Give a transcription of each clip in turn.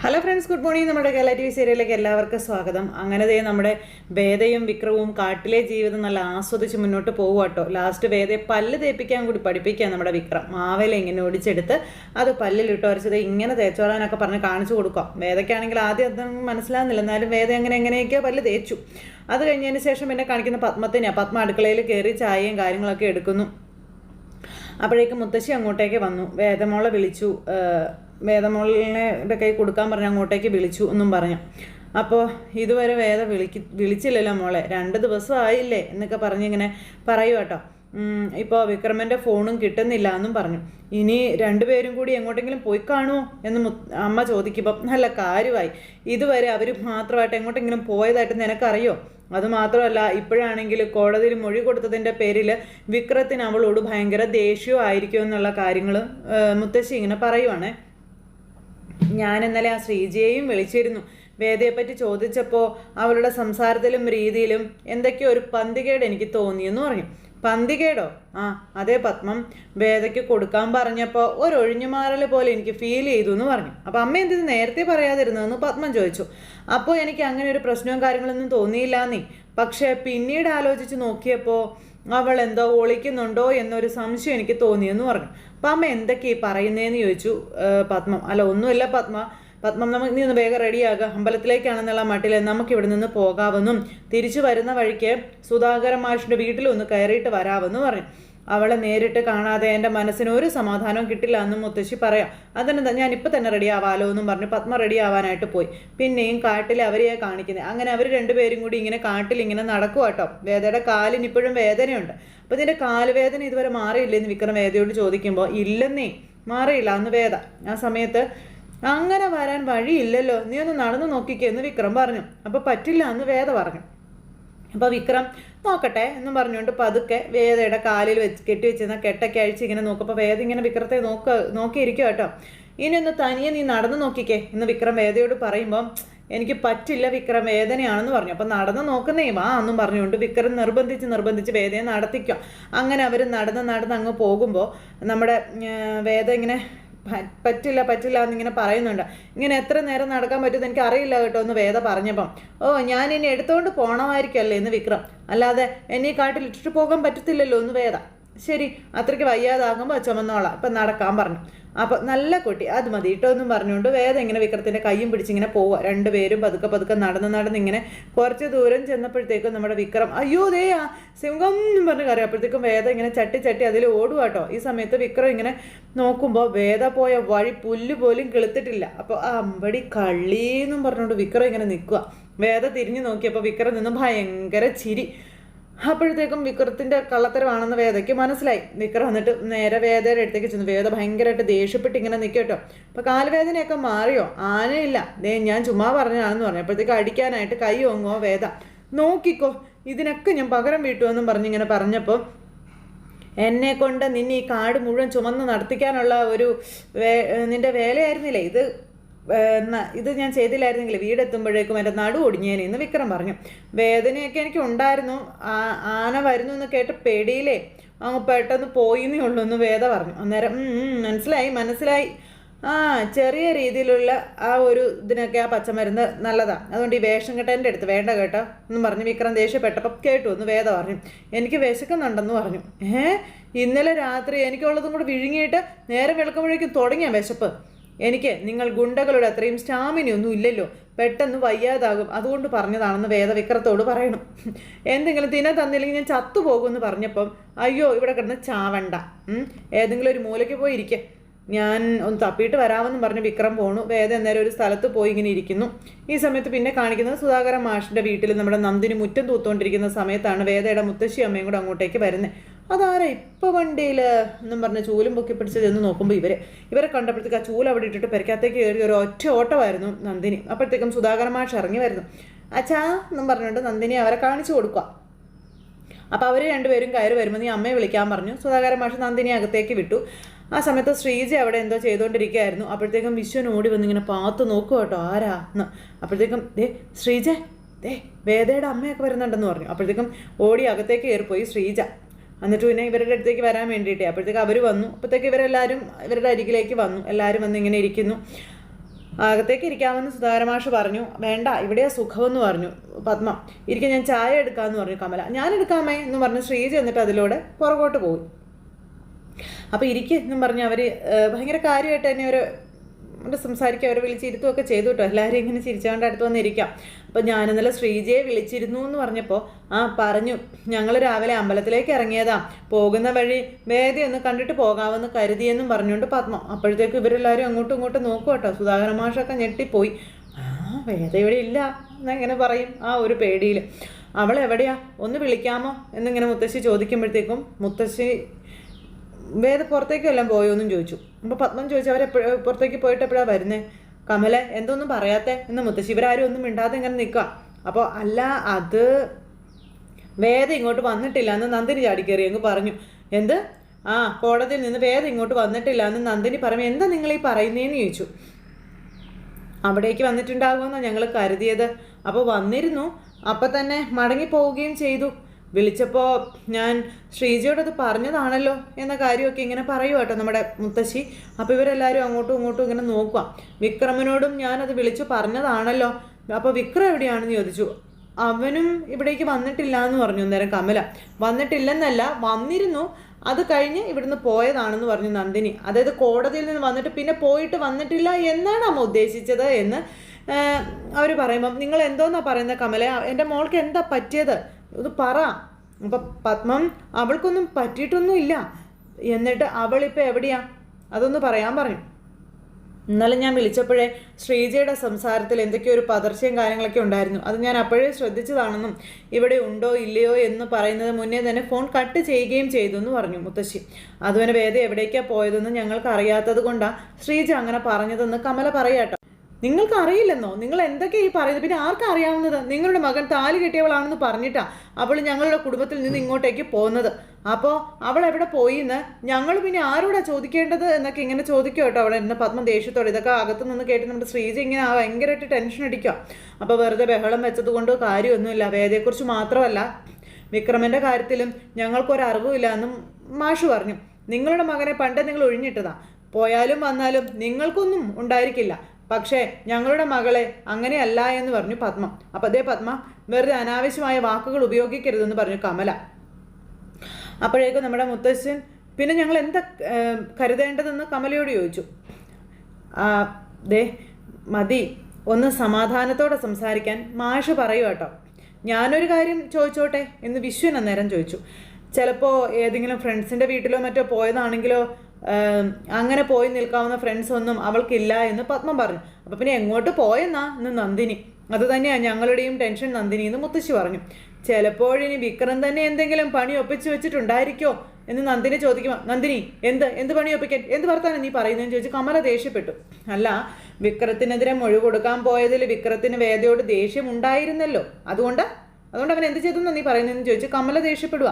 Hello friends good morning നമ്മുടെ Kerala T V സീരിയലിലേക്ക് എല്ലാവർക്കും സ്വാഗതം. അങ്ങനെ ദേ നമ്മുടെ വേദയും വിക്രവും കാട്ടിലെ ജീവിതം നല്ല ആസ്വദിച്ച് മുന്നോട്ട് പോകുക കേട്ടോ ലാസ്റ്റ് വേദയെ പല്ല് തേപ്പിക്കാൻ കൂടി പഠിപ്പിക്കുക നമ്മുടെ വിക്രം. മാവേല ഇങ്ങനെ ഒടിച്ചെടുത്ത് അത് പല്ലിലിട്ട് വരച്ചത് ഇങ്ങനെ തേച്ചോളാനൊക്കെ പറഞ്ഞ് കാണിച്ചു കൊടുക്കാം. വേദയ്ക്കാണെങ്കിൽ ആദ്യം അതൊന്നും മനസ്സിലാകുന്നില്ല എന്നാലും വേദ എങ്ങനെ എങ്ങനെയൊക്കെയോ പല്ല് തേച്ചു. അത് കഴിഞ്ഞതിന് ശേഷം പിന്നെ കാണിക്കുന്ന പത്മത്തിനെയാണ് പത്മ അടുക്കളയിൽ കയറി ചായയും കാര്യങ്ങളൊക്കെ എടുക്കുന്നു. അപ്പോഴേക്കും മുത്തശ്ശി അങ്ങോട്ടേക്ക് വന്നു. വേദമോളെ വിളിച്ചു. വേദമോളിനെ കൈ കൊടുക്കാൻ പറഞ്ഞു അങ്ങോട്ടേക്ക് വിളിച്ചു എന്നും പറഞ്ഞു. അപ്പോൾ ഇതുവരെ വേദ വിളിക്ക് വിളിച്ചില്ലല്ലോ മോളെ. രണ്ട് ദിവസം ആയില്ലേ എന്നൊക്കെ പറഞ്ഞിങ്ങനെ പറയൂ കേട്ടോ. ഇപ്പോൾ വിക്രമന്റെ ഫോണും കിട്ടുന്നില്ല എന്നും പറഞ്ഞു. ഇനി രണ്ടുപേരും കൂടി എങ്ങോട്ടെങ്കിലും പോയി കാണുമോ എന്ന് അമ്മ ചോദിക്കുമ്പോൾ നല്ല കാര്യമായി. ഇതുവരെ അവർ മാത്രമായിട്ട് എങ്ങോട്ടെങ്കിലും പോയതായിട്ട് നിനക്കറിയോ? അതുമാത്രമല്ല ഇപ്പോഴാണെങ്കിൽ കോടതിയിൽ മൊഴി കൊടുത്തതിന്റെ പേരിൽ വിക്രത്തിന് അവളോട് ഭയങ്കര ദേഷ്യവും ആയിരിക്കും എന്നുള്ള കാര്യങ്ങൾ മുത്തശ്ശി ഇങ്ങനെ പറയുവാണേ. ഞാൻ ഇന്നലെ ആ ശ്രീജിയെയും വിളിച്ചിരുന്നു. വേദയെ പറ്റി ചോദിച്ചപ്പോൾ അവളുടെ സംസാരത്തിലും രീതിയിലും എന്തൊക്കെയോ ഒരു പന്തികേട് എനിക്ക് തോന്നിയെന്ന് പറഞ്ഞു. പന്തികേടോ? ആ അതേ പത്മം. വേദയ്ക്ക് കൊടുക്കാൻ പറഞ്ഞപ്പോൾ ഒരു ഒഴിഞ്ഞുമാറൽ പോലെ എനിക്ക് ഫീൽ ചെയ്തു എന്ന് പറഞ്ഞു. അപ്പോൾ അമ്മ എന്തിന് നേരത്തെ പറയാതിരുന്നതെന്ന് പത്മം ചോദിച്ചു. അപ്പോൾ എനിക്ക് അങ്ങനെ ഒരു പ്രശ്നവും കാര്യങ്ങളൊന്നും തോന്നിയില്ല നീ പക്ഷേ പിന്നീട് ആലോചിച്ച് നോക്കിയപ്പോൾ അവൾ എന്തോ ഒളിക്കുന്നുണ്ടോ എന്നൊരു സംശയം എനിക്ക് തോന്നിയെന്ന് പറഞ്ഞു. അപ്പം അമ്മ എന്തൊക്കെ ഈ പറയുന്നതെന്ന് ചോദിച്ചു പത്മം. അല്ല ഒന്നുമില്ല പത്മ. പത്മം നമുക്ക് നീ ഒന്ന് വേഗം റെഡിയാകുക അമ്പലത്തിലേക്കാണെന്നുള്ള മട്ടിൽ നമുക്ക് ഇവിടെ നിന്ന് പോകാമെന്നും തിരിച്ചു വരുന്ന വഴിക്ക് സുധാകര മാഷിന്റെ വീട്ടിലൊന്ന് കയറിയിട്ട് വരാമെന്നും പറഞ്ഞു. അവളെ നേരിട്ട് കാണാതെ എന്റെ മനസ്സിന് ഒരു സമാധാനവും കിട്ടില്ല എന്നും മുത്തശ്ശി പറയാം. അതിനെന്താ ഞാൻ ഇപ്പം തന്നെ റെഡി ആവാലോ എന്നും പറഞ്ഞ് പത്മ റെഡി ആവാനായിട്ട് പോയി. പിന്നെയും കാട്ടിൽ അവരെയാ കാണിക്കുന്നത് അങ്ങനെ അവർ രണ്ടുപേരും കൂടി ഇങ്ങനെ കാട്ടിൽ ഇങ്ങനെ നടക്കുക കേട്ടോ. വേദയുടെ കാലിന് ഇപ്പോഴും വേദനയുണ്ട്. അപ്പോൾ ഇതിന്റെ കാലുവേദന ഇതുവരെ മാറിയില്ലെന്ന് വിക്രം വേദയോട് ചോദിക്കുമ്പോൾ ഇല്ലെന്നേ മാറിയില്ല അന്ന് വേദ. ആ സമയത്ത് അങ്ങനെ വരാൻ വഴിയില്ലല്ലോ. നീ ഒന്ന് നടന്നു നോക്കിക്കേ എന്ന് വിക്രം പറഞ്ഞു. അപ്പോൾ പറ്റില്ല എന്ന് വേദ പറഞ്ഞു. അപ്പോൾ വിക്രം നോക്കട്ടെ എന്നും പറഞ്ഞുകൊണ്ട് പതുക്കെ വേദയുടെ കാലിൽ വെച്ച് കെട്ടി വെച്ചിരുന്ന കെട്ടൊക്കെ അഴിച്ച് ഇങ്ങനെ നോക്കുമ്പോൾ വേദ ഇങ്ങനെ വിക്രത്തെ നോക്ക നോക്കിയിരിക്കും കേട്ടോ. ഇനി ഒന്ന് തനിയെ നീ നടന്നു നോക്കിക്കേ എന്ന് വിക്രം വേദയോട് പറയുമ്പം എനിക്ക് പറ്റില്ല വിക്രം വേദനയാണെന്ന് പറഞ്ഞു. അപ്പം നടന്ന് നോക്കുന്നേ വാ എന്നും പറഞ്ഞുകൊണ്ട് വിക്രം നിർബന്ധിച്ച് നിർബന്ധിച്ച് വേദയെ നടത്തിക്കാം അങ്ങനെ അവർ നടന്ന് നടന്ന് അങ്ങ് പോകുമ്പോൾ നമ്മുടെ വേദ ഇങ്ങനെ പറ്റില്ല പറ്റില്ല എന്നിങ്ങനെ പറയുന്നുണ്ട്. ഇങ്ങനെ എത്ര നേരം നടക്കാൻ പറ്റുമെന്ന് എനിക്ക് അറിയില്ല കേട്ടോ എന്ന് വേദ പറഞ്ഞപ്പം. ഓ ഞാൻ ഇനി എടുത്തുകൊണ്ട് പോണമായിരിക്കല്ലേ എന്ന് വിക്രം. അല്ലാതെ എന്നെ കാട്ടിൽ ഇട്ടിട്ട് പോകാൻ പറ്റത്തില്ലല്ലോ എന്ന് വേദ. ശരി അത്രയ്ക്ക് വയ്യാതാകുമ്പോൾ ചുമന്നോളാം. ഇപ്പം നടക്കാൻ പറഞ്ഞു. അപ്പോൾ നല്ല കുട്ടി അത് മതി കേട്ടോ എന്നും പറഞ്ഞുകൊണ്ട് വേദം ഇങ്ങനെ വിക്രത്തിന്റെ കൈയും പിടിച്ചിങ്ങനെ പോവുക രണ്ടുപേരും പതുക്കെ പതുക്കെ നടന്ന് നടന്ന് ഇങ്ങനെ കുറച്ച് ദൂരം ചെന്നപ്പോഴത്തേക്കും നമ്മുടെ വിക്രം അയ്യോ ദേ ആ സിംഹം എന്നും പറഞ്ഞ് കറിയാം അപ്പോഴത്തേക്കും വേദം ഇങ്ങനെ ചട്ടി ചട്ടി അതിൽ ഓടുക കേട്ടോ. ഈ സമയത്ത് വിക്രം ഇങ്ങനെ നോക്കുമ്പോൾ വേദ പോയ വഴി പുല്ല് പോലും കിളുത്തിട്ടില്ല. അപ്പോൾ ആ അമ്പടി കള്ളി എന്നും പറഞ്ഞുകൊണ്ട് വിക്രം ഇങ്ങനെ നിൽക്കുക വേദ തിരിഞ്ഞു നോക്കിയപ്പോൾ വിക്രം നിന്ന് ഭയങ്കര ചിരി. അപ്പോഴത്തേക്കും വിക്രത്തിന്റെ കള്ളത്തരമാണെന്ന് വേദയ്ക്ക് മനസ്സിലായി. വിക്രം വന്നിട്ട് നേരെ വേദയുടെ അടുത്തേക്ക് ചെന്നു. വേദ ഭയങ്കരമായിട്ട് ദേഷ്യപ്പെട്ട് ഇങ്ങനെ നിൽക്കട്ടോ അപ്പൊ കാൽവേദനയൊക്കെ മാറിയോ? ആനയില്ല. ദേ ഞാൻ ചുമ്മാ പറഞ്ഞാണെന്ന് പറഞ്ഞു. അപ്പോഴത്തേക്ക് അടിക്കാനായിട്ട് കൈ ഓങ്ങോ വേദ. നോക്കിക്കോ ഇതിനൊക്കെ ഞാൻ പകരം വീട്ടുമെന്നും പറഞ്ഞിങ്ങനെ പറഞ്ഞപ്പോൾ എന്നെ കൊണ്ട് നിന്നെ ഈ കാട് മുഴുവൻ ചുമന്ന് നടത്തിക്കാനുള്ള ഒരു നിന്റെ വേലയായിരുന്നില്ലേ ഇത്? ഇത് ഞാൻ ചെയ്തില്ലായിരുന്നെങ്കിൽ വീടെത്തുമ്പോഴേക്കും എന്റെ നടു ഒടിഞ്ഞേനെ എന്ന് വിക്രം പറഞ്ഞു. വേദനയൊക്കെ എനിക്ക് ഉണ്ടായിരുന്നു. ആന വരുന്നു എന്ന് കേട്ട് പേടിയിലേ. അങ്ങ് പെട്ടെന്ന് പോയിന്നേ ഉള്ളൂ എന്ന് വേദ പറഞ്ഞു. അന്നേരം മനസ്സിലായി മനസ്സിലായി. ആ ചെറിയ രീതിയിലുള്ള ആ ഒരു ഇതിനൊക്കെ ആ പച്ചമരുന്ന് നല്ലതാണ് അതുകൊണ്ട് ഈ വേഷം കെട്ടന്റെ അടുത്ത് വേണ്ട കേട്ടോ എന്ന് പറഞ്ഞു വിക്രം ദേഷ്യപ്പെട്ടപ്പം കേട്ടു എന്ന് വേദ പറഞ്ഞു. എനിക്ക് വിശക്കുന്നുണ്ടെന്ന് പറഞ്ഞു. ഏ? ഇന്നലെ രാത്രി എനിക്കുള്ളതും കൂടെ വിഴുങ്ങിയിട്ട് നേരെ വെളുക്കുമ്പോഴേക്കും തുടങ്ങിയ വിശപ്പ്. എനിക്ക് നിങ്ങൾ ഗുണ്ടകളുടെ അത്രയും സ്റ്റാമിനയൊന്നും ഇല്ലല്ലോ. പെട്ടെന്ന് വയ്യാതാകും. അതുകൊണ്ട് പറഞ്ഞതാണെന്ന് വേദവിക്രത്തോട് പറയണം. എന്തെങ്കിലും തിന തന്നില്ലെങ്കിൽ ഞാൻ ചത്തുപോകും എന്ന് പറഞ്ഞപ്പം അയ്യോ ഇവിടെ കിടന്ന് ചാവണ്ട. ഏതെങ്കിലും ഒരു മൂലയ്ക്ക് പോയി ഞാൻ ഒന്ന് തപ്പിയിട്ട് വരാമെന്ന് പറഞ്ഞ് വിക്രം പോണു. വേദ എന്നേരം ഒരു സ്ഥലത്ത് പോയി ഇങ്ങനെ ഇരിക്കുന്നു. ഈ സമയത്ത് പിന്നെ കാണിക്കുന്നത് സുധാകരൻ മാഷിന്റെ വീട്ടിൽ നമ്മുടെ നന്ദിനി മുറ്റം തൂത്തുകൊണ്ടിരിക്കുന്ന സമയത്താണ് വേദയുടെ മുത്തശ്ശി അമ്മയും കൂടെ അങ്ങോട്ടേക്ക് വരുന്നത് അതാരാ ഇപ്പോൾ വണ്ടിയിൽ എന്നും പറഞ്ഞ് ചൂലും പൊക്കി പിടിച്ച് ചെന്ന് നോക്കുമ്പോൾ ഇവരെ. ഇവരെ കണ്ടപ്പോഴത്തേക്ക് ആ ചൂൽ അവിടെ ഇട്ടിട്ട് പെരക്കകത്തേക്ക് കയറി ഒരു ഒറ്റ ഓട്ടമായിരുന്നു നന്ദിനി. അപ്പോഴത്തേക്കും സുധാകരമാഷ് ഇറങ്ങി വരുന്നു അച്ഛാ എന്നും പറഞ്ഞുകൊണ്ട് നന്ദിനി അവരെ കാണിച്ചു കൊടുക്കുക അപ്പോൾ അവർ രണ്ടുപേരും കയറി വരുമ്പോൾ നീ അമ്മയെ വിളിക്കാൻ പറഞ്ഞു. സുധാകരൻ മാഷ് നന്ദിനി അകത്തേക്ക് വിട്ടു. ആ സമയത്ത് ശ്രീജ അവിടെ എന്തോ ചെയ്തുകൊണ്ടിരിക്കുകയായിരുന്നു അപ്പോഴത്തേക്കും വിശ്വൻ ഓടി വന്ന് ഇങ്ങനെ പാത്ത് നോക്കുക കേട്ടോ ആരാ എന്ന് അപ്പോഴത്തേക്കും ദേ ശ്രീജ ദേ വേദയുടെ അമ്മയൊക്കെ വരുന്നുണ്ടെന്ന് പറഞ്ഞു. അപ്പോഴത്തേക്കും ഓടി അകത്തേക്ക് കയറിപ്പോയി ശ്രീജ. എന്നിട്ട് പിന്നെ ഇവരുടെ അടുത്തേക്ക് വരാൻ വേണ്ടിയിട്ട്. അപ്പോഴത്തേക്ക് അവർ വന്നു. അപ്പോഴത്തേക്ക് ഇവരെല്ലാവരും ഇവരുടെ അരികിലേക്ക് വന്നു. എല്ലാവരും വന്ന് ഇങ്ങനെ ഇരിക്കുന്നു. അകത്തേക്ക് ഇരിക്കാമെന്ന് സുധാകരമാഷ് പറഞ്ഞു. വേണ്ട ഇവിടെയാ സുഖമെന്ന് പറഞ്ഞു. പത്മ ഇരിക്കാൻ ഞാൻ ചായ എടുക്കാമെന്ന് പറഞ്ഞു കമല. ഞാൻ എടുക്കാമേ എന്ന് പറഞ്ഞ് ശ്രീജ എന്നിട്ട് അതിലൂടെ പുറകോട്ട് പോയി. അപ്പോൾ ഇരിക്കും പറഞ്ഞ് അവർ ഭയങ്കര കാര്യമായിട്ട് തന്നെ ഒരു അവിടെ സംസാരിക്കുക അവരെ വിളിച്ചിരുത്തുകയൊക്കെ ചെയ്തു കേട്ടോ. എല്ലാവരും ഇങ്ങനെ ചിരിച്ചുകൊണ്ട് അടുത്ത് വന്നിരിക്കാം. അപ്പോൾ ഞാനിന്നലെ ശ്രീജയെ വിളിച്ചിരുന്നു എന്ന് പറഞ്ഞപ്പോൾ ആ പറഞ്ഞു ഞങ്ങൾ രാവിലെ അമ്പലത്തിലേക്ക് ഇറങ്ങിയതാ. പോകുന്ന വഴി വേദി ഒന്ന് കണ്ടിട്ട് പോകാമെന്ന് കരുതിയെന്നും പറഞ്ഞുകൊണ്ട് പത്മ. അപ്പോഴത്തേക്ക് ഇവരെല്ലാവരും അങ്ങോട്ടും ഇങ്ങോട്ടും നോക്കും കേട്ടോ. സുധാകര മാഷൊക്കെ ഞെട്ടിപ്പോയി. ആ വേദ ഇവിടെ ഇല്ല എന്നെങ്ങനെ പറയും ആ ഒരു പേടിയിൽ അവൾ എവിടെയാ ഒന്ന് വിളിക്കാമോ? എന്നിങ്ങനെ മുത്തശ്ശി ചോദിക്കുമ്പോഴത്തേക്കും മുത്തശ്ശി വേദ പുറത്തേക്ക് എല്ലാം പോയോന്നും ചോദിച്ചു. അപ്പോൾ പത്മം ചോദിച്ചു അവരെപ്പോഴും പുറത്തേക്ക് പോയിട്ട് എപ്പോഴാണ് വരുന്നത് കമല എന്തൊന്നും പറയാത്തെ? എന്ന് മുത്തശ്ശി ഇവരാരും ഒന്നും മിണ്ടാതെ ഇങ്ങനെ നിൽക്കുക അപ്പോൾ അല്ല അത് വേദ ഇങ്ങോട്ട് വന്നിട്ടില്ല എന്ന് നന്ദിനി ചാടിക്കേറി അങ്ങ് പറഞ്ഞു. എന്ത്? ആ കോടതിയിൽ നിന്ന് വേദ ഇങ്ങോട്ട് വന്നിട്ടില്ല എന്ന് നന്ദിനി പറഞ്ഞു. എന്താ നിങ്ങൾ ഈ പറയുന്നതെന്ന് ചോദിച്ചു. അവിടേക്ക് വന്നിട്ടുണ്ടാകുമെന്നാണ് ഞങ്ങൾ കരുതിയത്. അപ്പോൾ വന്നിരുന്നു. അപ്പം തന്നെ മടങ്ങി പോവുകയും ചെയ്തു. വിളിച്ചപ്പോൾ ഞാൻ ശ്രീജയോട് അത് പറഞ്ഞതാണല്ലോ എന്ന കാര്യമൊക്കെ ഇങ്ങനെ പറയുക കേട്ടോ നമ്മുടെ മുത്തശ്ശി. അപ്പോൾ ഇവരെല്ലാവരും അങ്ങോട്ടും ഇങ്ങോട്ടും ഇങ്ങനെ നോക്കുക വിക്രമനോടും ഞാൻ അത് വിളിച്ചു പറഞ്ഞതാണല്ലോ. അപ്പോൾ വിക്രം എവിടെയാണെന്ന് ചോദിച്ചു. അവനും ഇവിടേക്ക് വന്നിട്ടില്ല എന്ന് പറഞ്ഞു അന്നേരം കമല. വന്നിട്ടില്ലെന്നല്ല വന്നിരുന്നു. അത് കഴിഞ്ഞ് ഇവിടുന്ന് പോയതാണെന്ന് പറഞ്ഞു നന്ദിനി. അതായത് കോടതിയിൽ നിന്ന് വന്നിട്ട് പിന്നെ പോയിട്ട് വന്നിട്ടില്ല എന്നാണ് അമ്മ ഉദ്ദേശിച്ചത് എന്ന് അവർ പറയുമ്പം നിങ്ങൾ എന്തോന്നാ പറയുന്നത് കമല? എന്റെ മോൾക്ക് എന്താ പറ്റിയത്? ഇത് പറ. അപ്പം പത്മം അവൾക്കൊന്നും പറ്റിയിട്ടൊന്നും ഇല്ല എന്നിട്ട് അവളിപ്പോൾ എവിടെയാ? അതൊന്ന് പറയാൻ പറയും. ഇന്നലെ ഞാൻ വിളിച്ചപ്പോഴേ ശ്രീജയുടെ സംസാരത്തിൽ എന്തൊക്കെയോ ഒരു പതർച്ചയും കാര്യങ്ങളൊക്കെ ഉണ്ടായിരുന്നു. അത് ഞാൻ അപ്പോഴേ ശ്രദ്ധിച്ചതാണെന്നും ഇവിടെ ഉണ്ടോ ഇല്ലയോ എന്ന് പറയുന്നത് മുന്നേ തന്നെ ഫോൺ കട്ട് ചെയ്യുകയും ചെയ്തു എന്ന് പറഞ്ഞു മുത്തശ്ശി. അതുവരെ വേദ എവിടേക്കാണ് പോയതെന്ന് ഞങ്ങൾക്ക് അറിയാത്തത് കൊണ്ടാണ് ശ്രീജ അങ്ങനെ പറഞ്ഞതെന്ന് കമല പറയാട്ടോ. നിങ്ങൾക്ക് അറിയില്ലെന്നോ നിങ്ങൾ എന്തൊക്കെയാണ് ഈ പറയുന്നത്? പിന്നെ ആർക്കും അറിയാവുന്നത് നിങ്ങളുടെ മകൻ താലി കെട്ടിയവളാണെന്ന് പറഞ്ഞിട്ടാ അവൾ ഞങ്ങളുടെ കുടുംബത്തിൽ നിന്ന് ഇങ്ങോട്ടേക്ക് പോകുന്നത് അപ്പോൾ അവൾ എവിടെ പോയി എന്ന് ഞങ്ങൾ പിന്നെ ആരോടാ ചോദിക്കേണ്ടത് എന്നൊക്കെ ഇങ്ങനെ ചോദിക്കും കേട്ടോ അവിടെ ഇരുന്ന് പത്മ ദേഷ്യത്തോടെ. ഇതൊക്കെ അകത്തു നിന്ന് കേട്ട് നമ്മുടെ ശ്രീജി ഇങ്ങനെ ഭയങ്കരമായിട്ട് ടെൻഷൻ അടിക്കുക അപ്പോൾ വെറുതെ ബഹളം വെച്ചത് കൊണ്ട് കാര്യമൊന്നുമില്ല. വേദയെക്കുറിച്ച് മാത്രമല്ല വിക്രമന്റെ കാര്യത്തിലും ഞങ്ങൾക്കൊരറിവുമില്ല എന്നും മാഷു പറഞ്ഞു. നിങ്ങളുടെ മകനെ പണ്ട് നിങ്ങൾ ഒഴിഞ്ഞിട്ടതാ. പോയാലും വന്നാലും നിങ്ങൾക്കൊന്നും ഉണ്ടായിരിക്കില്ല. പക്ഷേ ഞങ്ങളുടെ മകളെ അങ്ങനെയല്ല എന്ന് പറഞ്ഞു പത്മ. അപ്പം അതേ പത്മ വെറുതെ അനാവശ്യമായ വാക്കുകൾ ഉപയോഗിക്കരുതെന്ന് പറഞ്ഞു കമല. അപ്പോഴേക്കും നമ്മുടെ മുത്തശ്ശൻ പിന്നെ ഞങ്ങൾ എന്താ കരുതേണ്ടതെന്ന് കമലയോട് ചോദിച്ചു. ദേ മതി ഒന്ന് സമാധാനത്തോടെ സംസാരിക്കാൻ മാഷ് പറയൂ കേട്ടോ. ഞാനൊരു കാര്യം ചോദിച്ചോട്ടെ? എന്ന് വിശ്വൻ അന്നേരം ചോദിച്ചു. ചിലപ്പോൾ ഏതെങ്കിലും ഫ്രണ്ട്സിന്റെ വീട്ടിലോ മറ്റോ പോയതാണെങ്കിലോ അങ്ങനെ പോയി നിൽക്കാവുന്ന ഫ്രണ്ട്സ് ഒന്നും അവൾക്കില്ല എന്ന് പത്മം പറഞ്ഞു. അപ്പം പിന്നെ എങ്ങോട്ട് പോയെന്നാ എന്ന് നന്ദിനി. അത് തന്നെയാണ് ഞങ്ങളുടെയും ടെൻഷൻ നന്ദിനി എന്ന് മുത്തശ്ശി പറഞ്ഞു. ചിലപ്പോഴിനി വിക്രം തന്നെ എന്തെങ്കിലും പണി ഒപ്പിച്ചു വെച്ചിട്ടുണ്ടായിരിക്കോ എന്ന് നന്ദിനി ചോദിക്കുമ്പോൾ നന്ദിനി എന്ത്? എന്ത് പണി ഒപ്പിക്കാൻ? എന്ത് വർത്താനം നീ പറയുന്നതെന്ന് ചോദിച്ചു കമല ദേഷ്യപ്പെട്ടു. അല്ല വിക്രത്തിനെതിരെ മൊഴി കൊടുക്കാൻ പോയതിൽ വിക്രത്തിന് വേദയോട് ദേഷ്യം ഉണ്ടായിരുന്നല്ലോ അതുകൊണ്ട് അതുകൊണ്ട് അവൻ എന്ത് ചെയ്തെന്ന് നീ പറയുന്നതെന്ന് ചോദിച്ചു. കമല ദേഷ്യപ്പെടുക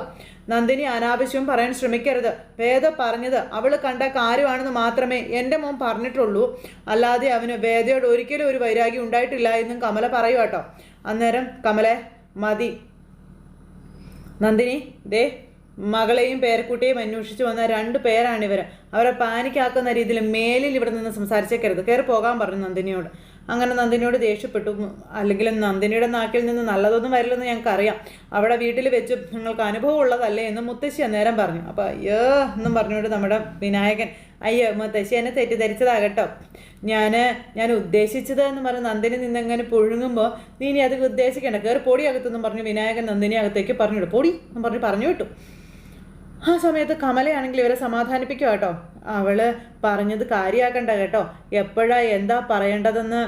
നന്ദിനി അനാവശ്യം പറയാൻ ശ്രമിക്കരുത്. വേദ പറഞ്ഞത് അവൾ കണ്ട കാര്യമാണെന്ന് മാത്രമേ എന്റെ മോൻ പറഞ്ഞിട്ടുള്ളൂ. അല്ലാതെ അവന് വേദയോട് ഒരിക്കലും ഒരു വൈരാഗ്യം ഉണ്ടായിട്ടില്ല എന്നും കമല പറയുക കേട്ടോ. അന്നേരം കമലെ മതി. നന്ദിനി ദേ മകളെയും പേരക്കുട്ടിയെയും അന്വേഷിച്ചു വന്ന രണ്ട് പേരാണിവർ അവരെ പാനിക്കാക്കുന്ന രീതിയിൽ മേലിൽ ഇവിടെ നിന്ന് സംസാരിച്ചേക്കരുത്. കയറി പോകാൻ പറഞ്ഞു നന്ദിനിയോട്. അങ്ങനെ നന്ദിനിയോട് ദേഷ്യപ്പെട്ടു. അല്ലെങ്കിൽ നന്ദിനിയുടെ നാക്കിൽ നിന്ന് നല്ലതൊന്നും വരില്ലെന്ന് ഞങ്ങൾക്കറിയാം. അവിടെ വീട്ടിൽ വെച്ച് നിങ്ങൾക്ക് അനുഭവം ഉള്ളതല്ലേ എന്ന് മുത്തശ്ശി അന്നേരം പറഞ്ഞു. അപ്പോൾ അയ്യോ എന്നും പറഞ്ഞുകൊണ്ട് നമ്മുടെ വിനായകൻ അയ്യോ മുത്തശ്ശി എന്നെ തെറ്റിദ്ധരിച്ചതാകട്ടോ. ഞാൻ ഞാൻ ഉദ്ദേശിച്ചത് എന്ന് പറഞ്ഞ് നന്ദിനി നിന്നെങ്ങനെ പുഴുങ്ങുമ്പോൾ നീ ഇനി അത് ഉദ്ദേശിക്കേണ്ട. കയറി പൊടി അകത്തെന്നും പറഞ്ഞു വിനായകൻ നന്ദിനി അകത്തേക്ക് പറഞ്ഞു വിടും പൊടി എന്ന് പറഞ്ഞ് പറഞ്ഞു വിട്ടു. ആ സമയത്ത് കമലയാണെങ്കിൽ ഇവരെ സമാധാനിപ്പിക്കുക കേട്ടോ. അവൾ പറഞ്ഞത് കാര്യമാക്കണ്ട കേട്ടോ. എപ്പോഴാ എന്താ പറയേണ്ടതെന്ന്?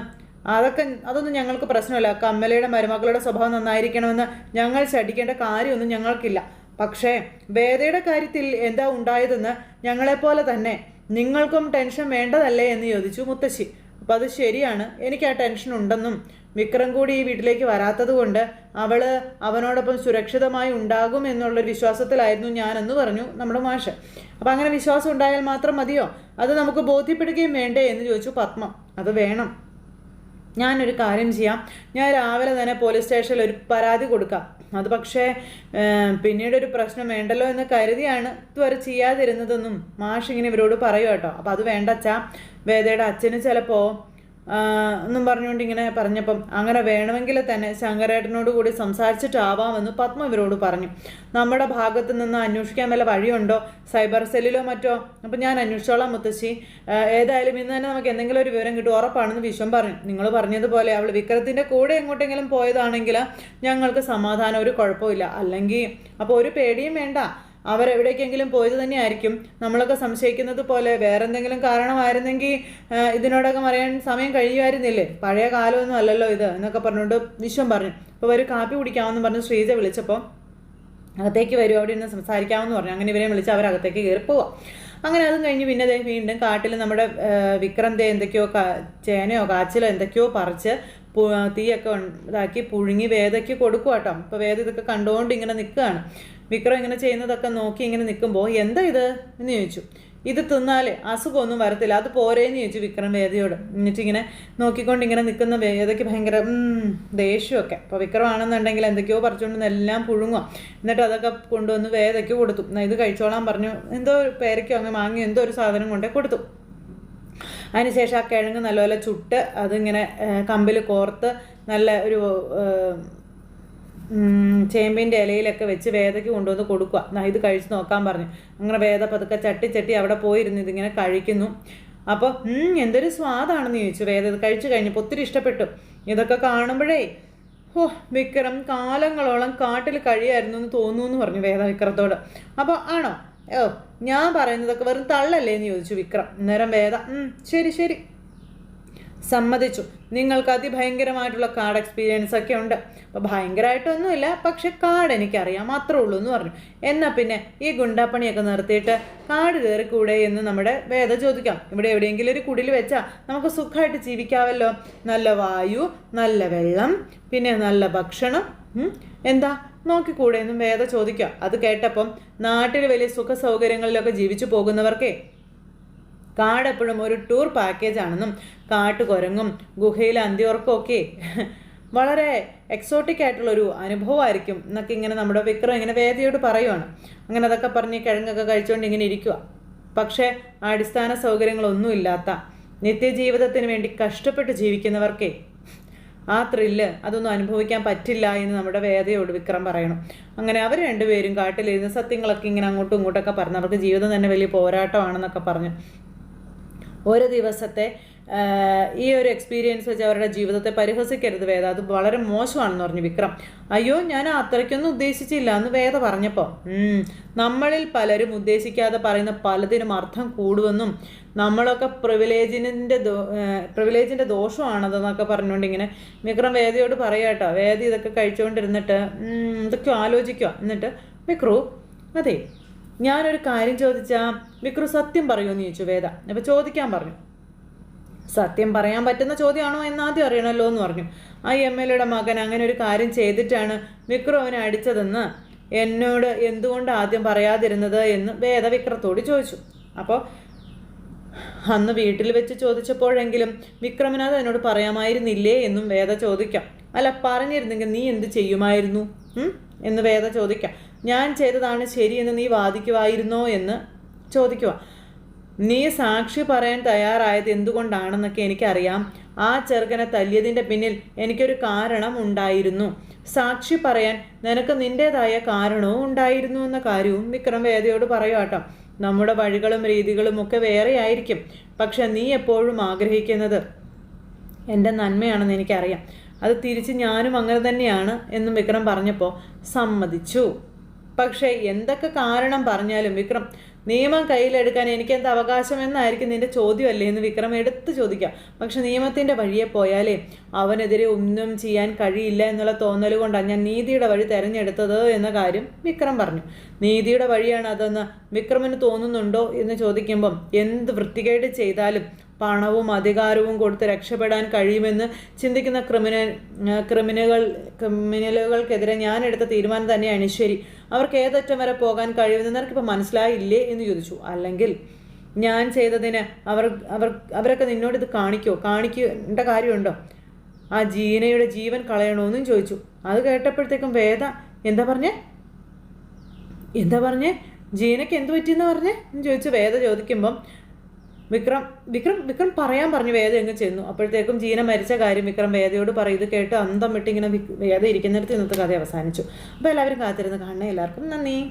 അതൊക്കെ അതൊന്നും ഞങ്ങൾക്ക് പ്രശ്നമല്ല. കമലയുടെ മരുമക്കളുടെ സ്വഭാവം നന്നായിരിക്കണമെന്ന് ഞങ്ങൾ ചടിക്കേണ്ട കാര്യമൊന്നും ഞങ്ങൾക്കില്ല. പക്ഷേ വേദയുടെ കാര്യത്തിൽ എന്താ ഉണ്ടായതെന്ന് ഞങ്ങളെപ്പോലെ തന്നെ നിങ്ങൾക്കും ടെൻഷൻ വേണ്ടതല്ലേ എന്ന് ചോദിച്ചു മുത്തശ്ശി. അപ്പം അത് ശരിയാണ്. എനിക്ക് ആ ടെൻഷൻ ഉണ്ടെന്നും വിക്രം കൂടി ഈ വീട്ടിലേക്ക് വരാത്തത് കൊണ്ട് അവൾ അവനോടൊപ്പം സുരക്ഷിതമായി ഉണ്ടാകും എന്നുള്ളൊരു വിശ്വാസത്തിലായിരുന്നു ഞാനെന്ന് പറഞ്ഞു നമ്മുടെ മാഷ്. അപ്പം അങ്ങനെ വിശ്വാസം ഉണ്ടായാൽ മാത്രം മതിയോ? അത് നമുക്ക് ബോധ്യപ്പെടുകയും വേണ്ടേ എന്ന് ചോദിച്ചു പത്മം. അത് വേണം. ഞാനൊരു കാര്യം ചെയ്യാം. ഞാൻ രാവിലെ തന്നെ പോലീസ് സ്റ്റേഷനിൽ ഒരു പരാതി കൊടുക്കാം. അത് പക്ഷേ പിന്നീട് ഒരു പ്രശ്നം വേണ്ടല്ലോ എന്ന് കരുതിയാണ് ഇതുവരെ ചെയ്യാതിരുന്നതെന്നും മാഷ് ഇങ്ങനെ ഇവരോട് പറയും കേട്ടോ. അപ്പോൾ അത് വേണ്ട അച്ഛ. വേദയുടെ അച്ഛന് ചിലപ്പോൾ എന്നും പറഞ്ഞുകൊണ്ട് ഇങ്ങനെ പറഞ്ഞപ്പം അങ്ങനെ വേണമെങ്കിൽ തന്നെ ശങ്കരേട്ടനോട് കൂടി സംസാരിച്ചിട്ടാവാമെന്ന് പത്മ ഇവരോട് പറഞ്ഞു. നമ്മുടെ ഭാഗത്ത് നിന്ന് അന്വേഷിക്കാൻ വല്ല വഴിയുണ്ടോ? സൈബർ സെല്ലിലോ മറ്റോ? അപ്പം ഞാൻ അന്വേഷിച്ചോളാം മുത്തശ്ശി. ഏതായാലും ഇന്ന് തന്നെ നമുക്ക് എന്തെങ്കിലും ഒരു വിവരം കിട്ടും. ഉറപ്പാണെന്ന് വിശ്വം പറഞ്ഞു. നിങ്ങൾ പറഞ്ഞതുപോലെ അവൾ വിക്രത്തിന്റെ കൂടെ എങ്ങോട്ടെങ്കിലും പോയതാണെങ്കിൽ ഞങ്ങൾക്ക് സമാധാനം ഒരു കുഴപ്പമില്ല. അല്ലെങ്കിൽ അപ്പോൾ ഒരു പേടിയും വേണ്ട. അവരെവിടേക്കെങ്കിലും പോയത് തന്നെയായിരിക്കും. നമ്മളൊക്കെ സംശയിക്കുന്നത് പോലെ വേറെ എന്തെങ്കിലും കാരണമായിരുന്നെങ്കിൽ ഇതിനോടൊക്കെ അറിയാൻ സമയം കഴിയുമായിരുന്നില്ലേ? പഴയ കാലമൊന്നും അല്ലല്ലോ ഇത് എന്നൊക്കെ പറഞ്ഞുകൊണ്ട് വിശ്വം പറഞ്ഞു. അപ്പോൾ ഒരു കാപ്പി കുടിക്കാമെന്ന് പറഞ്ഞ് ശ്രീജ വിളിച്ചപ്പോൾ അകത്തേക്ക് വരും അവിടെ ഇരുന്ന് സംസാരിക്കാമെന്ന് പറഞ്ഞു. അങ്ങനെ ഇവരെ വിളിച്ച് അവരകത്തേക്ക് കയറി പോവാം. അങ്ങനെ അതും കഴിഞ്ഞ് പിന്നെ ദേ വീണ്ടും കാട്ടിൽ നമ്മുടെ വിക്രം ദേ എന്തൊക്കെയോ ചേനയോ കാച്ചിലോ എന്തൊക്കെയോ പറിച്ച് തീയൊക്കെ ഇതാക്കി പുഴുങ്ങി വേദയ്ക്ക് കൊടുക്കുക കേട്ടോ വേദ ഇതൊക്കെ കണ്ടുകൊണ്ട് ഇങ്ങനെ നിൽക്കുകയാണ്. വിക്രം ഇങ്ങനെ ചെയ്യുന്നതൊക്കെ നോക്കി ഇങ്ങനെ നിൽക്കുമ്പോൾ എന്താ ഇത്? എന്ന് ചോദിച്ചു. ഇത് തിന്നാൽ അസുഖമൊന്നും വരത്തില്ല. അത് പോരേന്ന് ചോദിച്ചു വിക്രം വേദയോട്. എന്നിട്ട് ഇങ്ങനെ നോക്കിക്കൊണ്ട് ഇങ്ങനെ നിൽക്കുന്ന വേദയ്ക്ക് ഭയങ്കര ദേഷ്യമൊക്കെ. അപ്പോൾ വിക്രമാണെന്നുണ്ടെങ്കിൽ എന്തൊക്കെയോ പറിച്ചുകൊണ്ട് എല്ലാം പുഴുങ്ങുക എന്നിട്ട് അതൊക്കെ കൊണ്ടുവന്ന് വേദയ്ക്ക് കൊടുത്തു. ഇത് കഴിച്ചോളാൻ പറഞ്ഞു. എന്തോ പേരയ്ക്കോ അങ്ങ് വാങ്ങി എന്തോ ഒരു സാധനം കൊണ്ടേ കൊടുത്തു. അതിനുശേഷം ആ കിഴങ്ങ് നല്ലപോലെ ചുട്ട് അതിങ്ങനെ കമ്പിൽ കോർത്ത് നല്ല ഒരു ചേമ്പിന്റെ ഇലയിലൊക്കെ വെച്ച് വേദയ്ക്ക് കൊണ്ടുവന്ന് കൊടുക്കുക എന്നാ ഇത് കഴിച്ച് നോക്കാൻ പറഞ്ഞു. അങ്ങനെ വേദ പതുക്കെ ചട്ടി ചട്ടി അവിടെ പോയിരുന്നു ഇതിങ്ങനെ കഴിക്കുന്നു. അപ്പോൾ "ഉം, എന്തൊരു സ്വാദാണെന്ന് ചോദിച്ചു വേദ. ഇത് കഴിച്ചു കഴിഞ്ഞപ്പോൾ ഒത്തിരി ഇഷ്ടപ്പെട്ടു. ഇതൊക്കെ കാണുമ്പോഴേ ഓ വിക്രം കാലങ്ങളോളം കാട്ടിൽ കഴിയായിരുന്നു എന്ന് തോന്നുന്നു എന്ന് പറഞ്ഞു വേദ വിക്രത്തോട്. അപ്പോൾ ആണോ? ഓ ഞാൻ പറയുന്നതൊക്കെ വെറും തള്ളല്ലേ എന്ന് ചോദിച്ചു വിക്രം. അന്നേരം വേദ "ഉം, ശരി ശരി. സമ്മതിച്ചു. നിങ്ങൾക്ക് അതിഭയങ്കരമായിട്ടുള്ള കാർഡ് എക്സ്പീരിയൻസ് ഒക്കെ ഉണ്ട്. അപ്പോൾ ഭയങ്കരമായിട്ടൊന്നുമില്ല പക്ഷെ കാർഡ് എനിക്കറിയാം. മാത്രമേ ഉള്ളൂ എന്ന് പറഞ്ഞു. എന്നാൽ പിന്നെ ഈ ഗുണ്ടാപ്പണിയൊക്കെ നിർത്തിയിട്ട് കാട് കയറിക്കൂടെ എന്ന് നമ്മുടെ വേദ ചോദിക്കാം. ഇവിടെ എവിടെയെങ്കിലും ഒരു കുടിൽ വെച്ചാൽ നമുക്ക് സുഖമായിട്ട് ജീവിക്കാമല്ലോ നല്ല വായു നല്ല വെള്ളം പിന്നെ നല്ല ഭക്ഷണം. എന്താ? നോക്കിക്കൂടെ എന്നും വേദ ചോദിക്കുക അത് കേട്ടപ്പം നാട്ടിൽ വലിയ സുഖ സൗകര്യങ്ങളിലൊക്കെ ജീവിച്ചു പോകുന്നവർക്കേ കാട് എപ്പോഴും ഒരു ടൂർ പാക്കേജ് ആണെന്നും കാട്ടുകുരങ്ങും ഗുഹയിലെ അന്ത്യോർക്കൊക്കെ വളരെ എക്സോട്ടിക് ആയിട്ടുള്ളൊരു അനുഭവമായിരിക്കും എന്നൊക്കെ ഇങ്ങനെ നമ്മുടെ വിക്രം ഇങ്ങനെ വേദിയോട് പറയുവാണ്. അങ്ങനെ അതൊക്കെ പറഞ്ഞ് കിഴങ്ങൊക്കെ കഴിച്ചുകൊണ്ട് ഇങ്ങനെ ഇരിക്കുക പക്ഷേ അടിസ്ഥാന സൗകര്യങ്ങളൊന്നുമില്ലാത്ത നിത്യജീവിതത്തിന് വേണ്ടി കഷ്ടപ്പെട്ട് ജീവിക്കുന്നവർക്കേ ആ ത്രില്ല് അതൊന്നും അനുഭവിക്കാൻ പറ്റില്ല എന്ന് നമ്മുടെ വേദയോട് വിക്രം പറയണം. അങ്ങനെ അവർ രണ്ടുപേരും കാട്ടിലിരുന്ന് സത്യങ്ങളൊക്കെ ഇങ്ങനെ അങ്ങോട്ടും ഇങ്ങോട്ടൊക്കെ പറഞ്ഞു അവർക്ക് ജീവിതം തന്നെ വലിയ പോരാട്ടമാണെന്നൊക്കെ പറഞ്ഞു. ഒരു ദിവസത്തെ ഈ ഒരു എക്സ്പീരിയൻസ് വെച്ച് അവരുടെ ജീവിതത്തെ പരിഹസിക്കരുത് വേദ. അത് വളരെ മോശമാണെന്ന് പറഞ്ഞു വിക്രം. അയ്യോ ഞാൻ അത്രയ്ക്കൊന്നും ഉദ്ദേശിച്ചില്ല എന്ന് വേദ പറഞ്ഞപ്പോൾ നമ്മളിൽ പലരും ഉദ്ദേശിക്കാതെ പറയുന്ന പലതിനും അർത്ഥം കൂടുമെന്നും നമ്മളൊക്കെ പ്രിവിലേജിന്റെ പ്രിവിലേജിന്റെ ദോഷമാണതെന്നൊക്കെ പറഞ്ഞുകൊണ്ട് ഇങ്ങനെ വിക്രം വേദയോട് പറയാട്ടോ വേദ ഇതൊക്കെ കഴിച്ചുകൊണ്ടിരുന്നിട്ട് ഇതൊക്കെ ആലോചിക്കുക എന്നിട്ട് വിക്രു അതെ ഞാനൊരു കാര്യം ചോദിച്ചാൽ വിക്രു സത്യം പറയുമെന്ന് ചോദിച്ചു വേദ. അപ്പോൾ ചോദിക്കാൻ പറഞ്ഞു. സത്യം പറയാൻ പറ്റുന്ന ചോദ്യമാണോ എന്ന് ആദ്യം അറിയണമല്ലോ എന്ന് പറഞ്ഞു. ആ എം എൽ എയുടെ മകൻ അങ്ങനെ ഒരു കാര്യം ചെയ്തിട്ടാണ് വിക്രു അവനെ അടിച്ചതെന്ന് എന്നോട് എന്തുകൊണ്ട് ആദ്യം പറയാതിരുന്നത് എന്ന് വേദ വിക്രത്തോട് ചോദിച്ചു. അപ്പോൾ അന്ന് വീട്ടിൽ വെച്ച് ചോദിച്ചപ്പോഴെങ്കിലും വിക്രമനാഥ് എന്നോട് പറയാമായിരുന്നില്ലേ എന്നും വേദ ചോദിക്കാം. അല്ല പറഞ്ഞിരുന്നെങ്കിൽ നീ എന്ത് ചെയ്യുമായിരുന്നു? എന്ന് വേദ ചോദിക്കാം. ഞാൻ ചെയ്തതാണ് ശരിയെന്ന് നീ വാദിക്കുമായിരുന്നോ എന്ന് ചോദിക്കുക നീ സാക്ഷി പറയാൻ തയ്യാറായത് എന്തുകൊണ്ടാണെന്നൊക്കെ എനിക്കറിയാം. ആ ചെറുക്കനെ തല്ലിയതിന്റെ പിന്നിൽ എനിക്കൊരു കാരണം ഉണ്ടായിരുന്നു. സാക്ഷി പറയാൻ നിനക്ക് നിന്റേതായ കാരണവും ഉണ്ടായിരുന്നു എന്ന കാര്യവും വിക്രം വേദയോട് പറയാട്ടോ നമ്മുടെ വഴികളും രീതികളും ഒക്കെ വേറെ ആയിരിക്കും പക്ഷെ നീ എപ്പോഴും ആഗ്രഹിക്കുന്നത് എന്റെ നന്മയാണെന്ന് എനിക്കറിയാം. അത് തിരിച്ച് ഞാനും അങ്ങനെ തന്നെയാണ് എന്നും വിക്രം പറഞ്ഞപ്പോൾ സമ്മതിച്ചു. പക്ഷേ എന്തൊക്കെ കാരണം പറഞ്ഞാലും വിക്രം നിയമം കയ്യിലെടുക്കാൻ എനിക്ക് എന്താ അവകാശം എന്നായിരിക്കും നിന്റെ ചോദ്യമല്ലേ എന്ന് വിക്രം എടുത്ത് ചോദിക്കാം. പക്ഷെ നിയമത്തിന്റെ വഴിയെ പോയാലേ അവനെതിരെ ഒന്നും ചെയ്യാൻ കഴിയില്ല എന്നുള്ള തോന്നൽ കൊണ്ടാണ് ഞാൻ നീതിയുടെ വഴി തിരഞ്ഞെടുത്തത് എന്ന കാര്യം വിക്രം പറഞ്ഞു. നീതിയുടെ വഴിയാണ് അതെന്ന് വിക്രമിന് തോന്നുന്നുണ്ടോ എന്ന് ചോദിക്കുമ്പം എന്ത് വൃത്തികേട് ചെയ്താലും പണവും അധികാരവും കൊടുത്ത് രക്ഷപ്പെടാൻ കഴിയുമെന്ന് ചിന്തിക്കുന്ന ക്രിമിനൽ ക്രിമിനലുകൾ ക്രിമിനലുകൾക്കെതിരെ ഞാൻ എടുത്ത തീരുമാനം തന്നെയാണ്. ശരി അവർക്ക് ഏതറ്റം വരെ പോകാൻ കഴിയുമെന്ന് നിനക്കിപ്പോൾ മനസ്സിലായില്ലേ എന്ന് ചോദിച്ചു. അല്ലെങ്കിൽ ഞാൻ ചെയ്തതിന് അവർ അവർ അവരൊക്കെ നിന്നോട് ഇത് കാണിക്കോ? കാണിക്കേണ്ട കാര്യമുണ്ടോ? ആ ജീനയുടെ ജീവൻ കളയണമെന്നും ചോദിച്ചു. അത് കേട്ടപ്പോഴത്തേക്കും വേദ എന്താ പറഞ്ഞേ? എന്താ പറഞ്ഞേ? ജീനയ്ക്ക് എന്ത് പറ്റിയെന്ന് പറഞ്ഞേ? എന്ന് ചോദിച്ചു വേദ ചോദിക്കുമ്പം വിക്രം വിക്രം വിക്രം പറയാൻ പറഞ്ഞു വേദ എങ്ങ് ചെന്നു. അപ്പോഴത്തേക്കും ജീന മരിച്ച കാര്യം വിക്രം വേദയോട് പറയും ഇത് കേട്ട് അന്തം വിട്ട് ഇങ്ങനെ വിക്- വേദ ഇരിക്കുന്നിടത്ത് ഇന്നത്തെ കഥ അവസാനിച്ചു. അപ്പോൾ എല്ലാവരും കാത്തിരുന്ന് കാണണേ. എല്ലാവർക്കും നന്ദി.